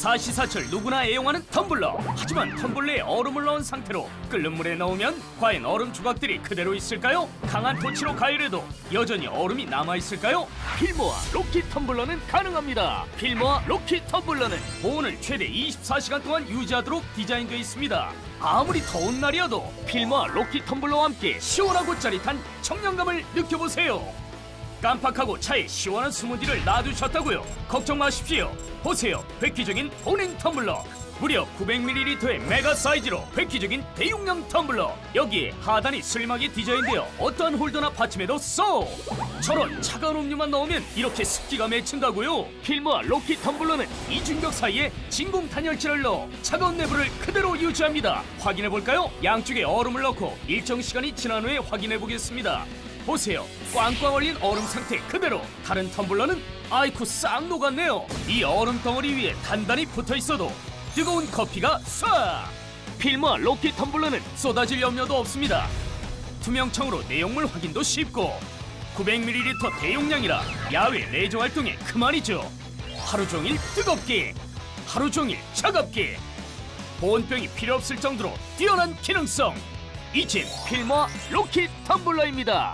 사시사철 누구나 애용하는 텀블러 하지만 텀블러에 얼음을 넣은 상태로 끓는 물에 넣으면 과연 얼음 조각들이 그대로 있을까요? 강한 토치로 가열해도 여전히 얼음이 남아 있을까요? 필모와 로키 텀블러는 가능합니다 필모와 로키 텀블러는 보온을 최대 24시간 동안 유지하도록 디자인되어 있습니다 아무리 더운 날이어도 필모와 로키 텀블러와 함께 시원하고 짜릿한 청량감을 느껴보세요 깜빡하고 차에 시원한 스무디를 놔두셨다고요? 걱정 마십시오. 보세요. 획기적인 보냉 텀블러. 무려 900ml의 메가 사이즈로 획기적인 대용량 텀블러. 여기에 하단이 슬림하게 디자인되어 어떠한 홀더나 받침에도 쏙! 저런 차가운 음료만 넣으면 이렇게 습기가 맺힌다고요? 필모와 로키 텀블러는 이중격 사이에 진공 단열재를 넣어 차가운 내부를 그대로 유지합니다. 확인해 볼까요? 양쪽에 얼음을 넣고 일정 시간이 지난 후에 확인해 보겠습니다. 보세요. 꽝꽝 얼린 얼음 상태 그대로. 다른 텀블러는 아이쿠 싹 녹았네요. 이 얼음 덩어리 위에 단단히 붙어 있어도 뜨거운 커피가 쏴! 필모와 로키 텀블러는 쏟아질 염려도 없습니다. 투명청으로 내용물 확인도 쉽고 900ml 대용량이라 야외 레저 활동에 그만이죠. 하루 종일 뜨겁게, 하루 종일 차갑게 보온병이 필요 없을 정도로 뛰어난 기능성. 이젠 필모와 로키 텀블러입니다.